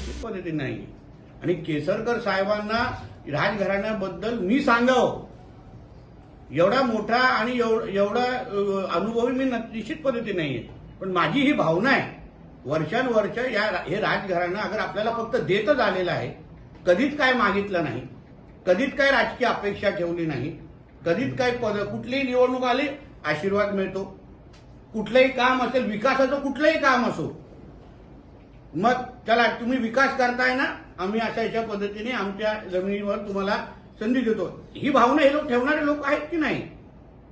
निश्चित पद्धती नाही. आणि केसरकर साहेबांना राजघराण्याबद्दल मी सांगावं. एवढा मोठा आणि एवढा अनुभवी मी निश्चित पद्धती नाहीये. पण माझी ही भावना आहे. वर्षानुवर्ष या हे राजघराणं अगर आपल्याला फक्त देतच आलेलं आहे कधीच काय मागितलं नाही कधीच काय राजकीय अपेक्षा ठेवली नाही कधीच काय पद कुठलीही निवडणूक आली आशीर्वाद मिळतो. कुठलंही काम असेल विकासाचं कुठलंही काम असो मग चला तुम्ही विकास करताय ना आम्ही अशा अशा पद्धतीने आमच्या जमिनीवर तुम्हाला संधी देतो. ही भावना हे लोक ठेवणारे लोक आहेत की नाही?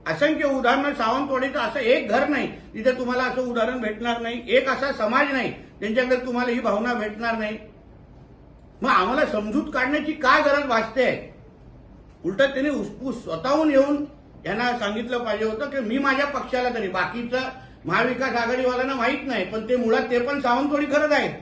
असंख्य उदाहरणं सावंतवाडीचं असं एक घर नाही तिथे तुम्हाला असं उदाहरण भेटणार नाही एक असा समाज नाही त्यांच्याकडे तुम्हाला ही भावना भेटणार नाही. मग आम्हाला समजूत काढण्याची काय गरज भासते? उलट त्यांनी उसपूस स्वतःहून येऊन यांना सांगितलं पाहिजे होतं की मी माझ्या पक्षाला तरी बाकीचं महाविकास आघाडीवाल्यांना माहीत नाही पण ते मुळात ते पण सावंतवाडी करत आहेत.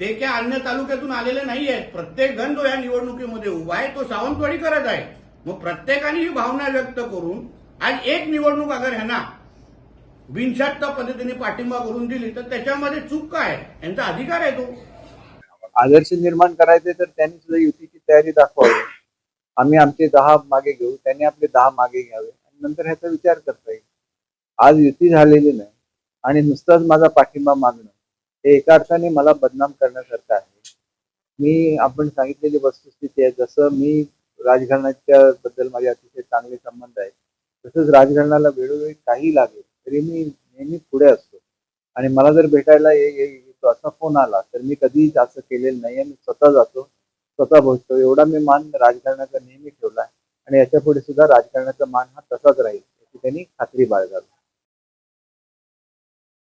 ते काय अन्य तालुक्यातून आलेले नाही आहेत. प्रत्येक जण जो या निवडणुकीमध्ये उभा आहे तो सावंतवाडी करत आहे. मग प्रत्येकाने ही भावना व्यक्त करून आज एक निवडणूक अगर ह्यांना बिनशर्त पद्धतीने पाठिंबा करून दिली तर त्याच्यामध्ये चूक काय? यांचा अधिकार आहे तो. आदर्श निर्माण करायचे तर त्यांनी सुद्धा युतीची तयारी दाखवावी. आम्ही आमचे दहा मागे घेऊ त्यांनी आपले दहा मागे घ्यावे. आणि नंतर ह्याचा विचार करता येईल. आज युती झालेली नाही आणि नुसताच माझा पाठिंबा मागणं हे एका अर्थाने मला बदनाम करण्यासारखं आहे. मी आपण सांगितलेली वस्तुस्थिती आहे जसं मी राजघराण्याच्या बद्दल माझे अतिशय चांगले संबंध आहेत तसंच राजघराण्याला वेळोवेळी काही लागेल तरी मी नेहमी पुढे असतो. आणि मला जर भेटायला ये- ये- येतो असा फोन आला तर मी कधीच असं केलेलं नाही आहे मी स्वतः जातो स्वतः पोहोचतो. एवढा मी मान राजकारणाचा नेहमी ठेवला आहे आणि याच्यापुढे सुद्धा राजकारणाचा मान हा तसाच राहील याची त्यांनी खात्री बाळगावी.